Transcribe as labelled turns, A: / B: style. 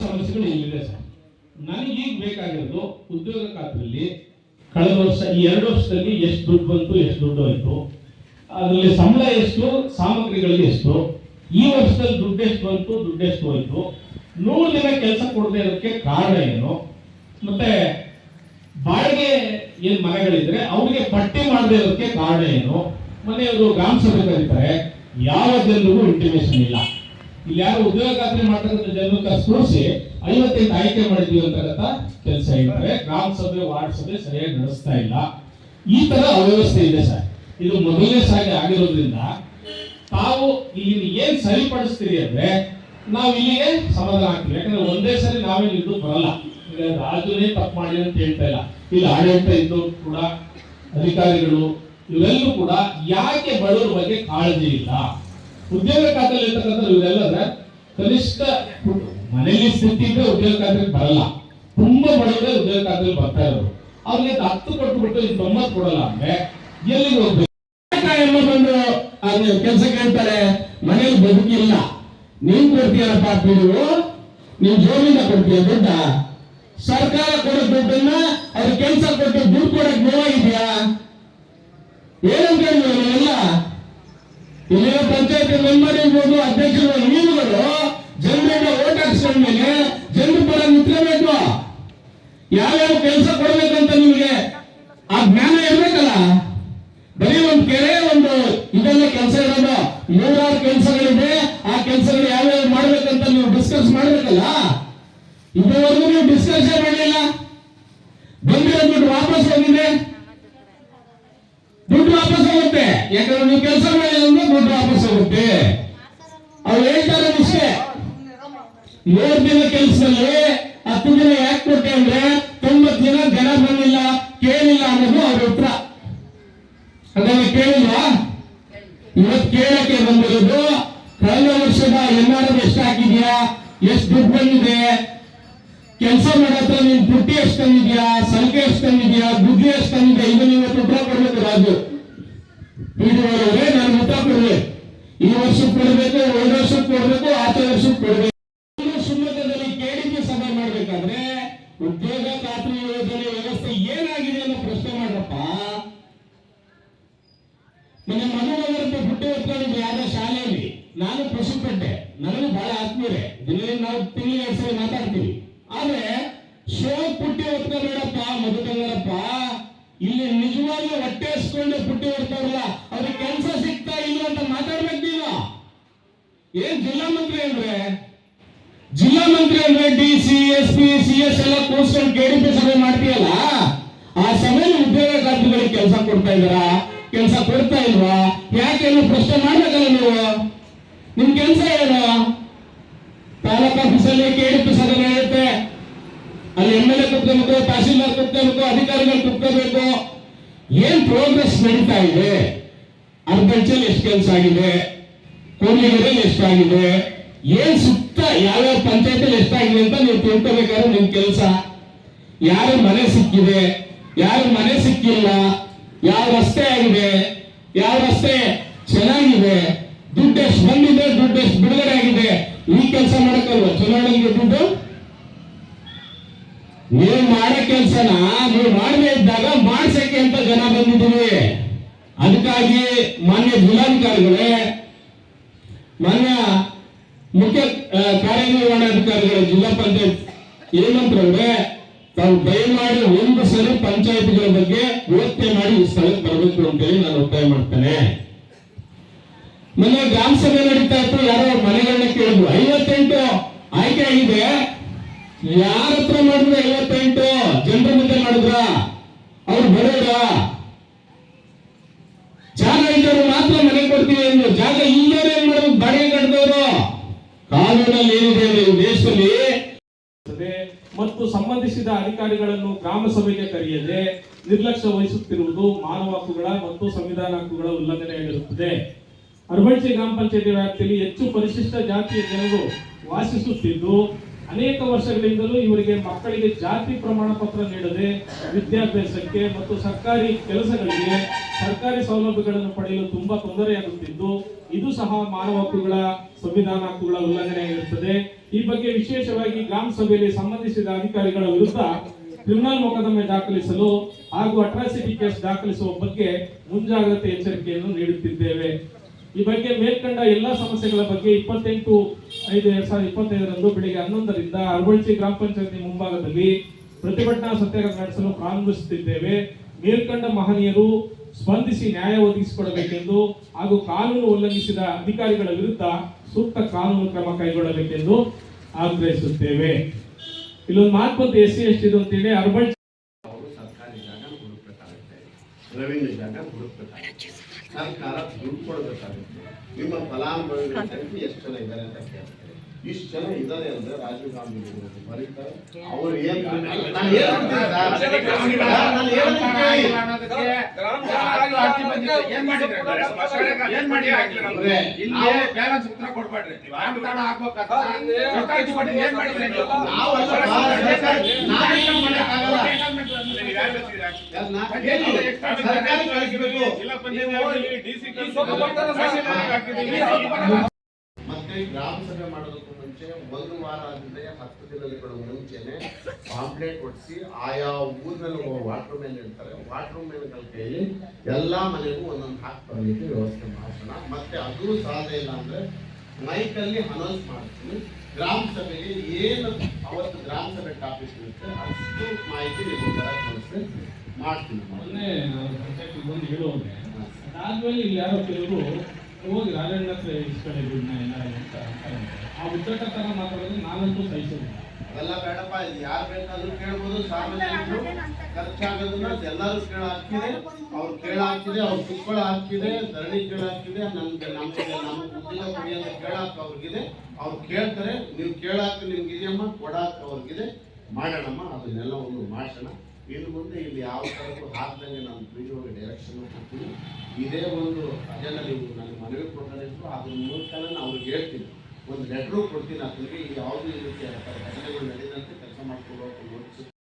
A: ಸಮಸ್ಯೆಗಳು ಇಲ್ಲಿದೆ ಸರ್ ನನಗೀಗ ಬೇಕಾಗಿರೋದು, ಉದ್ಯೋಗ ಕಳೆದ ವರ್ಷ ಈ ಎರಡು ವರ್ಷದಲ್ಲಿ ಎಷ್ಟು ದುಡ್ಡು ಬಂತು, ಎಷ್ಟು ದುಡ್ಡು ಹೋಯ್ತು, ಅದರಲ್ಲಿ ಸಂಬಳ ಎಷ್ಟು ಸಾಮಗ್ರಿಗಳಿಗೆ ಎಷ್ಟು, ಈ ವರ್ಷದಲ್ಲಿ ದುಡ್ಡು ಎಷ್ಟು ಬಂತು, ದುಡ್ಡು ಎಷ್ಟು ಹೋಯ್ತು ನೂರು ದಿನ ಕೆಲಸ ಕೊಡದೇ ಇರೋದಕ್ಕೆ ಕಾರಣ ಏನು, ಮತ್ತೆ ಬಾಡಿಗೆ ಏನ್ ಮನೆಗಳಿದ್ರೆ ಅವ್ರಿಗೆ ಪಟ್ಟಿ ಮಾಡದೇ ಇರೋದಕ್ಕೆ ಕಾರಣ ಏನು, ಮನೆಯವರು ಗ್ರಾಮ ಸಭೆ ಕರೀತಾರೆ ಯಾವ ಜನರಿಗೂ ಇಲ್ಲ. ಇಲ್ಲಿ ಯಾರು ಉದ್ಯೋಗ ಖಾತ್ರಿ ಮಾಡ್ತಕ್ಕಂಥ ಜನರನ್ನ ಕೂರಿಸಿ ಐವತ್ತೆಂಟು ಆಯ್ಕೆ ಮಾಡಿದ್ವಿ ಅಂತಕ್ಕಂಥ ಕೆಲಸ ಇದ್ರೆ ಗ್ರಾಮ ಸಭೆ, ವಾರ್ಡ್ ಸಭೆ ಸರಿಯಾಗಿ ನಡೆಸ್ತಾ ಇಲ್ಲ. ಈ ತರ ಅವ್ಯವಸ್ಥೆ ಇದೆ ಸರ್. ಇದು ಮೊದಲನೇ ಸಾರಿ ಆಗಿರೋದ್ರಿಂದ ತಾವು ಇಲ್ಲಿ ಏನ್ ಸರಿಪಡಿಸ್ತೀರಿ ಅಂದ್ರೆ ನಾವು ಇಲ್ಲಿಗೆ ಸಮಾಧಾನ ಆಗ್ತೀವಿ. ಯಾಕಂದ್ರೆ ಒಂದೇ ಸರಿ ನಾವೇ ಇದ್ದು ಬರಲ್ಲ. ರಾಜುನೇ ತಪ್ಪು ಮಾಡಿ ಅಂತ ಹೇಳ್ತಾ ಇಲ್ಲ. ಇಲ್ಲಿ ಆಡಳಿತ ಇದ್ದು ಕೂಡ ಅಧಿಕಾರಿಗಳು ಇವೆಲ್ಲೂ ಕೂಡ ಯಾಕೆ ಬಡವರ ಬಗ್ಗೆ ಕಾಳಜಿ ಇಲ್ಲ? ಉದ್ಯೋಗ ಖಾತೆಯಲ್ಲಿ ಇರ್ತಕ್ಕಂಥ ಇವರೆಲ್ಲರ ಕನಿಷ್ಠ ಮನೆಯಲ್ಲಿ ಸ್ಥಿತಿ ಇದ್ರೆ ಉದ್ಯೋಗ ಖಾತೆಗೆ ಬರಲ್ಲ. ತುಂಬಾ ಬಡವರೇ ಉದ್ಯೋಗ ಖಾತೆಯಲ್ಲಿ ಬರ್ತಾ ಇರೋರು. ಅವ್ರಿಗೆ ಹತ್ತು ಕೊಟ್ಬಿಟ್ಟು ಇನ್ನು ತೊಂಬತ್ತು ಕೊಡಲ್ಲ ಅಂದ್ರೆ ಎಲ್ಲಿಗೆ ಹೋಗ್ಬೇಕು?
B: ಬಂದು ಅದು ಕೆಲಸ ಕೇಳ್ತಾರೆ. ಮನೇಲಿ ಬದುಕಿಲ್ಲ. ನೀನ್ ಕೊಡ್ತೀಯಲ್ಲಪ್ಪ ಪಿಡಿವು ನೀನ್ ಜೋಬಿಂದ ಕೊಡ್ತೀಯ ದುಡ್ಡ? ಸರ್ಕಾರ ಕೊಡೋ ದುಡ್ಡನ್ನ ಅವ್ರ ಕೆಲಸ ಕೊಟ್ಟು ದುಡ್ಡು ಕೊಡಕ್ ನೋವಾಗಿದ್ಯಾ? ಏನಂತ ನೀವೆಲ್ಲ ಇಲ್ಲಿನ ಪಂಚಾಯತ್ ಮೆಂಬರ್ ಇರ್ಬೋದು ಅಧ್ಯಕ್ಷರು ನೀವುಗಳು ಜನರಿಂದ ಓಟ್ ಹಾಕ್ಸ್ಕೊಂಡ್ಮೇಲೆ ಜನರ ಪರ ನಿಂತ್ಕೋಬೇಕು ಯಾವ್ಯಾವ ಕೆಲಸ ಕೊಡ್ಬೇಕಂತ ನಿಮಗೆ? ಆ ಜ್ಞಾನ ಇರ್ಬೇಕಲ್ಲ. ಬರೀ ಒಂದು ಕೆರೆ, ಒಂದು ಇದೆಲ್ಲ ಕೆಲಸ ಇರೋದು. ನೂರಾರು ಕೆಲಸಗಳಿದೆ. ಆ ಕೆಲಸಗಳು ಯಾವ್ಯಾವ ಮಾಡ್ಬೇಕಂತ ನೀವು ಡಿಸ್ಕಸ್ ಮಾಡ್ಬೇಕಲ್ಲ? ಇದುವರೆಗೂ ನೀವು ಡಿಸ್ಕಸ್ ಮಾಡಲಿಲ್ಲ. ಬಂದಿರೋ ದುಡ್ಡು ವಾಪಸ್ ಹೋಗಿದೆ. ದುಡ್ಡು ವಾಪಸ್ ಹೋಗುತ್ತೆ. ಯಾಕಂದ್ರೆ ನೀವು ಕೆಲಸ ಮಾಡಿದ್ರೆ ದುಡ್ಡು ವಾಪಸ್ ಹೋಗುತ್ತೆ. ಅವ್ರು ಹೇಳ್ತಾರೆ ಅಷ್ಟೇ. ಏಳು ದಿನ ಕೆಲಸದಲ್ಲಿ ಹತ್ತು ದಿನ ಯಾಕೆ ಕೊಟ್ಟೆ ಅಂದ್ರೆ ತೊಂಬತ್ತು ದಿನ ಜನ ಬಂದಿಲ್ಲ, ಕೇಳಿಲ್ಲ ಅನ್ನೋದು ಅವ್ರ ಉತ್ತರ. ಅದನ್ನ ಕೇಳಿಲ್ಲ ಇವತ್ತು ಕೇಳಕ್ಕೆ ಬಂದಿರೋದು, ಕಳೆದ ವರ್ಷದ ಎನ್ ಎಷ್ಟು ಹಾಕಿದ್ಯಾ? ಎಷ್ಟು ದುಡ್ಡು ಬಂದಿದೆ? ಕೆಲಸ ಮಾಡತ್ರ ನೀನ್ ಪುಟ್ಟಿ ಎಷ್ಟು ತಂದಿದ್ಯಾ ಸಲಿಕೆ ಎಷ್ಟು ತಂದಿದ್ಯಾ ಬುದ್ಧಿ ಎಷ್ಟು ತಂದಿದ್ಯಾ ಇದನ್ನ ಇವತ್ತು ಉತ್ತರ ಕೊಡ್ಬೇಕು ರಾಜು. ಪೀಡಿಯವರವರೇ ನಾನು ಉತ್ತರ ಕೊಡುವೆ ಈ ವರ್ಷಕ್ಕೆ ಕೊಡ್ಬೇಕು ಒಂದ್ ವರ್ಷಕ್ಕೆ ಕೊಡ್ಬೇಕು, ಆಚೆ ವರ್ಷಕ್ಕೆ ಕೊಡ್ಬೇಕು. ಇನ್ನು ಕೇಳಿಕೆ ಸಭೆ ಮಾಡ್ಬೇಕಾದ್ರೆ ಉದ್ಯೋಗ ಖಾತ್ರಿ ಯೋಜನೆ ವ್ಯವಸ್ಥೆ ಏನಾಗಿದೆ ಅನ್ನೋ ಪ್ರಶ್ನೆ ಮಾಡ್ರಪ್ಪ. ಮೊನ್ನೆ ಮನೋಹರಕ್ಕೆ ಹುಟ್ಟಿ ಹೊತ್ಕೊಂಡಿದ್ದೆ ಯಾವ್ದೋ ಶಾಲೆಯಲ್ಲಿ? ನಾನು ಪಶುಪಟ್ಟೆ ನನಗೂ ಬಹಳ ಆತ್ಮೀಯರೇ ದಿನದಲ್ಲಿ ನಾವು ತಿಂಗಳಿಗೆ ಸರಿ ಮಾತಾಡ್ತೀವಿ. ಆದ್ರೆ ಪುಟ್ಟಿ ಹೊತ್ಕೋಬೇಡಪ್ಪ ಮಧುಕಂಗರಪ್ಪ ಇಲ್ಲಿ ನಿಜವಾಗಿ ಹೊಟ್ಟೆ ಹಸ್ಕೊಂಡು ಪುಟ್ಟಿ ಹೊಡ್ತಾರಲ್ಲ ಅವ್ರಿಗೆ ಕೆಲಸ ಸಿಗ್ತಾ ಇಲ್ಲ ಅಂತ ಮಾತಾಡ್ಬೇಕು ನೀವು ಏನ್ ಜಿಲ್ಲಾ ಮಂತ್ರಿ ಅಂದ್ರೆ? ಜಿಲ್ಲಾ ಮಂತ್ರಿ ಅಂದ್ರೆ D C, S P, C S ಎಲ್ಲ ಕೂರ್ಸ್ಕೊಂಡು ಕೆಡಿಪಿ ಸಭೆ ಮಾಡ್ತೀಯಲ್ಲ? ಆ ಸಭೆಯಲ್ಲಿ ಉದ್ಯೋಗ ಖಾತ್ರಿಗಳಿಗೆ ಕೆಲಸ ಕೊಡ್ತಾ ಇದ್ದಾರಾ? ಕೆಲಸ ಕೊಡ್ತಾ ಇಲ್ವಾ? ಯಾಕೆ ಪ್ರಶ್ನೆ ಮಾಡ್ಬೇಕಲ್ಲ ನೀವು? ನಿಮ್ ಕೆಲಸ ಏನು? ತಾಲೂಕ್ ಆಫೀಸಲ್ಲಿ ಕುತ್ಕೋಬೇಕು ತಹಸೀಲ್ದಾರ್ ಕುತ್ಕೋಬೇಕು ಅಧಿಕಾರಿಗಳು ಕುತ್ಕೋಬೇಕು ಏನ್ ಪ್ರೋಗ್ರೆಸ್ ನಡೀತಾ ಇದೆ? ಅಗ್ರಿಕಲ್ಚರ್ ಎಷ್ಟು ಕೆಲಸ ಆಗಿದೆ? ಕೋಲಿಗೆರೆಯಲ್ಲಿ ಎಷ್ಟಾಗಿದೆ ಏನ್ ಸುತ್ತ ಯಾವ್ಯಾವ ಪಂಚಾಯತಿಯಲ್ಲಿ ಎಷ್ಟಾಗಿದೆ ಅಂತ ನೀವು ತಿಳ್ಕೋಬೇಕಾದ್ರೆ ನಿಮ್ ಕೆಲಸ. ಯಾರ ಮನೆ ಸಿಕ್ಕಿದೆ? ಯಾರ ಮನೆ ಸಿಕ್ಕಿಲ್ಲ? ಯಾವ ರಸ್ತೆ ಆಗಿದೆ? ಯಾವ ರಸ್ತೆ ಚೆನ್ನಾಗಿದೆ? ದುಡ್ಡು ಎಷ್ಟು ಬಂದಿದೆ? ದುಡ್ಡು ಎಷ್ಟು ಬಿಡುಗಡೆ ಆಗಿದೆ? ಈ ಕೆಲಸ ಮಾಡಕ್ಕಲ್ವ ಚುನಾವಣೆಗೆ ದುಡ್ಡು ನೀವು ಮಾಡೋ ಕೆಲಸನ ನೀವು ಮಾಡದೇ ಇದ್ದಾಗ ಮಾಡ್ಸಕ್ಕೆ ಅಂತ ಜನ ಬಂದಿದ್ದೀವಿ. ಅದಕ್ಕಾಗಿ ಮಾನ್ಯ ಜಿಲ್ಲಾಧಿಕಾರಿಗಳೇ, ಮಾನ್ಯ ಮುಖ್ಯ ಕಾರ್ಯನಿರ್ವಹಣಾಧಿಕಾರಿಗಳ, ಜಿಲ್ಲಾ ಪಂಚಾಯತ್ ಹೇಮಂತ್ರವ್ರೆ ತಾವು ದಯಮಾಡಿ ಒಂದು ಸಲ ಪಂಚಾಯತ್ಗಳ ಬಗ್ಗೆ ವ್ಯವಸ್ಥೆ ಮಾಡಿ ಈ ಸ್ಥಳಕ್ಕೆ ಬರಬೇಕು ಅಂತೇಳಿ ನಾನು ಒತ್ತಾಯ ಮಾಡ್ತೇನೆ. ಮೊನ್ನೆ ಗ್ರಾಮ ಸಭೆ ನಡೀತಾ ಇತ್ತು, ಯಾರೋ ಮನೆಗಳನ್ನ ಕೇಳಿದ್ರು. ಐವತ್ತೆಂಟು ಆಯ್ಕೆ ಆಗಿದೆ. ಯಾರ ಹತ್ರ ಮಾಡಿದ್ರು ಐವತ್ತೆಂಟು? ಜನರ ಮುಂದೆ ಮಾಡಿದ್ರ? ಅವ್ರು ಬರೋದ ಜಾಗ ಇದ್ದವರು ಮಾತ್ರ ಮನೆ ಕೊಡ್ತೀವಿ ಅಂದ್ರು. ಜಾಗ ಇಲ್ಲದವ್ರು ಏನ್ ಮಾಡೋದು ಬಾಡಿಗೆ ಕಟ್ಟಿದವರು ಕಾನೂನಲ್ಲಿ ಏನಿದೆ ಅಂದ್ರೆ ದೇಶದಲ್ಲಿ
A: ಮತ್ತು ಸಂಬಂಧಿಸಿದ ಅಧಿಕಾರಿಗಳನ್ನು ಗ್ರಾಮ ಸಭೆಗೆ ಕರೆಯದೆ ನಿರ್ಲಕ್ಷ್ಯ ವಹಿಸುತ್ತಿರುವುದು ಮಾನವ ಹಕ್ಕುಗಳ ಮತ್ತು ಸಂವಿಧಾನ ಹಕ್ಕುಗಳ ಉಲ್ಲಂಘನೆಯಾಗಿರುತ್ತದೆ. ಅರಬಳ್ಳಿ ಗ್ರಾಮ ಪಂಚಾಯತಿ ವ್ಯಾಪ್ತಿಯಲ್ಲಿ ಹೆಚ್ಚು ಪರಿಶಿಷ್ಟ ಜಾತಿಯ ಜನರು ವಾಸಿಸುತ್ತಿದ್ದು ಅನೇಕ ವರ್ಷಗಳಿಂದಲೂ ಇವರಿಗೆ ಮಕ್ಕಳಿಗೆ ಜಾತಿ ಪ್ರಮಾಣ ಪತ್ರ ನೀಡದೆ ವಿದ್ಯಾಭ್ಯಾಸಕ್ಕೆ ಮತ್ತು ಸರ್ಕಾರಿ ಕೆಲಸಗಳಿಗೆ ಸರ್ಕಾರಿ ಸೌಲಭ್ಯಗಳನ್ನು ಪಡೆಯಲು ತುಂಬಾ ತೊಂದರೆಯಾಗುತ್ತಿದ್ದು, ಇದು ಸಹ ಮಾನವ ಹಕ್ಕುಗಳ ಸಂವಿಧಾನ ಹಕ್ಕುಗಳ ಉಲ್ಲಂಘನೆಯಾಗಿರುತ್ತದೆ. ಈ ಬಗ್ಗೆ ವಿಶೇಷವಾಗಿ ಗ್ರಾಮ ಸಭೆಯಲ್ಲಿ ಸಂಬಂಧಿಸಿದ ಅಧಿಕಾರಿಗಳ ವಿರುದ್ಧ ಕ್ರಿಮಿನಲ್ ಮೊಕದ್ದಮೆ ದಾಖಲಿಸಲು ಹಾಗೂ ಅಟ್ರಾಸಿಟಿ ಕೇಸ್ ದಾಖಲಿಸುವ ಬಗ್ಗೆ ಮುಂಜಾಗ್ರತೆ ಎಚ್ಚರಿಕೆಯನ್ನು ನೀಡುತ್ತಿದ್ದೇವೆ. ಈ ಬಗ್ಗೆ ಮೇಲ್ಕಂಡ ಎಲ್ಲಾ ಸಮಸ್ಯೆಗಳ ಬಗ್ಗೆ ಇಪ್ಪತ್ತೆಂಟು ಐದು ಎರಡ್ ಸಾವಿರದ ಇಪ್ಪತ್ತೈದರಂದು ಬೆಳಿಗ್ಗೆ ಹನ್ನೊಂದರಿಂದ ಅರವಳ್ಳಿ ಗ್ರಾಮ ಪಂಚಾಯತಿ ಮುಂಭಾಗದಲ್ಲಿ ಪ್ರತಿಭಟನಾ ಸತ್ಯಾಗ್ರಹ ನಡೆಸಲು ಪ್ರಾರಂಭಿಸುತ್ತಿದ್ದೇವೆ. ಮೇಲ್ಕಂಡ ಮಹನೀಯರು ಸ್ಪಂದಿಸಿ ನ್ಯಾಯ ಒದಗಿಸಿಕೊಡಬೇಕೆಂದು ಹಾಗೂ ಕಾನೂನು ಉಲ್ಲಂಘಿಸಿದ ಅಧಿಕಾರಿಗಳ ವಿರುದ್ಧ ಸೂಕ್ತ ಕಾನೂನು ಕ್ರಮ ಕೈಗೊಳ್ಳಬೇಕೆಂದು ಆಗ್ರಹಿಸುತ್ತೇವೆ. ಇಲ್ಲೊಂದು ಮಾತು ಬಂತು, ಎಸ್ ಸಿ, ಎಸ್ ಟಿ ಅಂತೇಳಿ. ಅರ್ಬನ್
C: ಸರ್ಕಾರಿ ಜಾಗ ಸರ್ಕಾರ ದುಡ್ಡು ಕೊಡಬೇಕಾಗುತ್ತೆ. ನಿಮ್ಮ ಫಲಾನುಭವಿಗಳ ಸಂಖ್ಯೆ ಎಷ್ಟು ಜನ ಇದ್ದಾರೆ ಅಂತ ಕೇಳ್ತಾರೆ ಇಷ್ಟು ಜನ ಇದ್ದಾರೆ ಅಂದ್ರೆ ರಾಜೀವ್ ಗಾಂಧಿ ಅವರು ಬರೀತಾರೆ ಅವ್ರು ಏನ್
D: ಬ್ಯಾಲೆನ್ಸ್ ಉತ್ತರ ಕೊಡ್ಬೇಡ್ರಿ
C: ಮತ್ತೆ ಗ್ರಾಮ ಸಭೆ ಮಾಡೋದಕ್ಕೂ ಮುಂಚೆ ಒಂದು ವಾರ ಅಂದ್ರೆ ಹತ್ತು ದಿನಗಳ ಮುಂಚೆನೆ ಪಾಂಪ್ಲೆಟ್ ಕೊಡಿಸಿ ಆಯಾ ಊರಿನಲ್ಲಿ ವಾಟರ್ ಮೇನ್ ಇರ್ತಾರೆ. ವಾಟರ್ ಮೇನ್ಗಳ ಕೈಲಿ ಎಲ್ಲ ಮನೆಗೂ ಒಂದೊಂದು ಹಾಕಿ ಬರಲಿಕ್ಕೆ ವ್ಯವಸ್ಥೆ ಮಾಡೋಣ ಮತ್ತೆ ಅದು ಸಾಧ್ಯ ಇಲ್ಲ ಅಂದ್ರೆ ಮೈಕಲ್ಲಿ ಅನೌನ್ಸ್ ಮಾಡ್ತೀನಿ. ಗ್ರಾಮ ಸಭೆಗೆ ಏನು ಅವತ್ತು ಗ್ರಾಮ ಸಭೆ ಟಾಪಿಕ್ ಇರುತ್ತೆ ಅಷ್ಟು ಮಾಹಿತಿ ನಿಮಗೆ ಬರಕ್ಕೆ ವ್ಯವಸ್ಥೆ ಮಾಡ್ತೀನಿ.
A: ಮೊನ್ನೆ ನಾನು ಪಂಚಾಯತ್ ಬಂದು ಹೇಳುವಾಗ ಅದಾದ್ಮೇಲೆ ಇಲ್ಲಿ ಯಾರೋ ಕೆಲವರು ಹೋಗಿ ರಾಜಣ್ಣ ಹತ್ರ ಇಸ್ಕೊಳ್ಳಿ ದುಡ್ಡನ್ನ ಏನಾರ ಅಂತ ಅಂತಾರೆ. ಆ ಉದ್ದಟ ತರ ಮಾತಾಡೋದು ನಾನಂತೂ ಸಹಿಸೋದಿಲ್ಲ
C: ಅದೆಲ್ಲ ಬೇಡಪ್ಪ ಇದು ಯಾರು ಬೇಕಾದ್ರೂ ಕೇಳ್ಬೋದು ಸಾರ್ವಜನಿಕರು ಖರ್ಚಾಗೋದನ್ನ ಎಲ್ಲರೂ ಕೇಳ ಹಾಕ್ತಿದೆ ಅವ್ರು ಕೇಳ ಹಾಕ್ತಿದೆ ಅವ್ರು ಕುತ್ಕೊಳ ಹಾಕಿದೆ ಧರಣಿ ಕೇಳ ಹಾಕ್ತಿದೆ ನಮ್ಗೆ ನಮ್ಗೆ ನಮ್ಮ ಉದ್ಯೋಗ ಕೊಡಿಯೋದು ಕೇಳಾಕ ಅವ್ರಿಗಿದೆ. ಅವ್ರು ಕೇಳ್ತಾರೆ ನೀವು ಕೇಳಾಕ ನಿಮ್ಗೆ ಇದೆಯಮ್ಮ ಕೊಡಾಕ ಅವ್ರಿಗಿದೆ. ಮಾಡೋಣಮ್ಮ ಅದನ್ನೆಲ್ಲ ಒಂದು ಮಾಡೋಣ ಇನ್ನು ಮುಂದೆ ಇಲ್ಲಿ ಯಾವ ಥರದ್ದು ಹಾಕ್ದಂಗೆ ನಾನು ವಿಡಿಯೋಗೆ ಡೈರೆಕ್ಷನ್ ಕೊಡ್ತೀನಿ ಇದೇ ಒಂದು ಅಜೆಂಡ ನೀವು ನನಗೆ ಮನವಿ ಕೊಟ್ಟಿದ್ರು ಅದ್ರ ಮೂಲಕ ನಾನು ಅವ್ರಿಗೆ ಹೇಳ್ತೀನಿ. ಒಂದು ಲೆಟ್ರು ಕೊಡ್ತೀನಿ ಅದಕ್ಕೆ ಯಾವುದು ಈ ರೀತಿ ಘಟನೆಗಳು ನಡೆದಂತೆ ಕೆಲಸ ಮಾಡ್ಕೊಂಡು